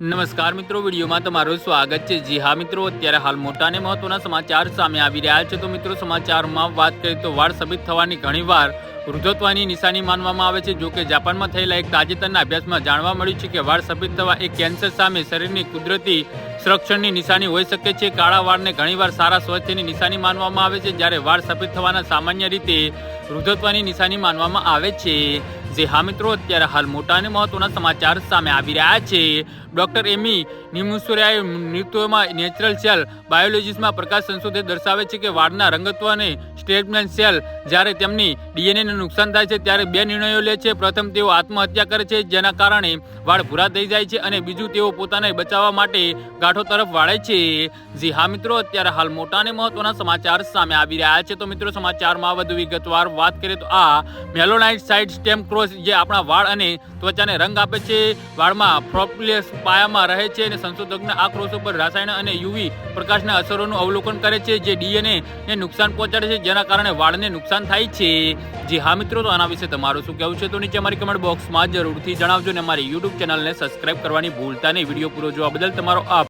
નમસ્કાર મિત્રો, વિડીયોમાં તમારું સ્વાગત છે. જી હા મિત્રો, અત્યારે હાલ મોટા અને મહત્વના સમાચાર સામે આવી રહ્યા છે. તો મિત્રો, સમાચારમાં વાત કરીએ તો વાળ સાબિત થવાની ઘણીવાર વૃદ્ધત્વની નિશાની માનવામાં આવે છે. જો કે જાપાનમાં થયેલા એક તાજેતરના અભ્યાસમાં જાણવા મળ્યું છે કે વાળ સફેદ થવા એ કેન્સર સામે શરીરની કુદરતી સંરક્ષણની નિશાની હોઈ શકે છે. કાળા વાળને ઘણીવાર સારા સ્વાસ્થ્યની નિશાની માનવામાં આવે છે. જ્યારે વાળ સફેદ થવાના સામાન્ય રીતે વૃદ્ધત્વની નિશાની માનવામાં આવે છે. જે હા મિત્રો, અત્યારે હાલ મોટા અને મહત્વના સમાચાર સામે આવી રહ્યા છે. ડોક્ટર એમી નિમુસુરિયાએ નૃત્યોમાં નેચરલ સેલ બાયોલોજીસમાં પ્રકાશ સંશોધન દર્શાવે છે કે વાળના રંગત્વ અને સ્ટેટમેન્ટ સેલ જ્યારે તેમની ડીએનએને નુકસાન થાય છે ત્યારે બે નિર્ણયો લે છે. પ્રથમ, તેઓ આત્મહત્યા કરે છે, જેના કારણે વાળ ભૂરા થઈ જાય છે અને બીજું, તેઓ પોતાને બચાવવા માટે ગાંઠો તરફ વાળે છે. જી હા મિત્રો, અત્યારે હાલ મોટા અને મહત્વના સમાચાર સામે આવી રહ્યા છે. તો મિત્રો, સમાચારમાં વધુ વિગતવાર વાત કરીએ તો આ મેલોનાઇટ સાઇડ સ્ટેમ ક્રોસ જે આપણા વાળ અને ત્વચાને રંગ આપે છે. વાળમાં પ્રોપ્લિયસ પાયામાં રહે છે અને સંશોધકના આ ક્રોસ ઉપર રાસાયણ અને યુવી પ્રકાશના અસરોનું અવલોકન કરે છે જે ડીએનએ ને નુકસાન પહોંચાડે છે, જેના કારણે વાળને નુકસાન થાય છે. જી હા મિત્રો, તો આના વિશે તમારું શું કહેવું છે તો નીચે અમારી કમેન્ટ બોક્સમાં જરૂરથી જણાવજો અને અમારી યુટ્યુબ ચેનલને સબસ્ક્રાઇબ કરવાની ભૂલતા નહીં. વીડિયો પૂરો જોવા બદલ તમારો આભાર.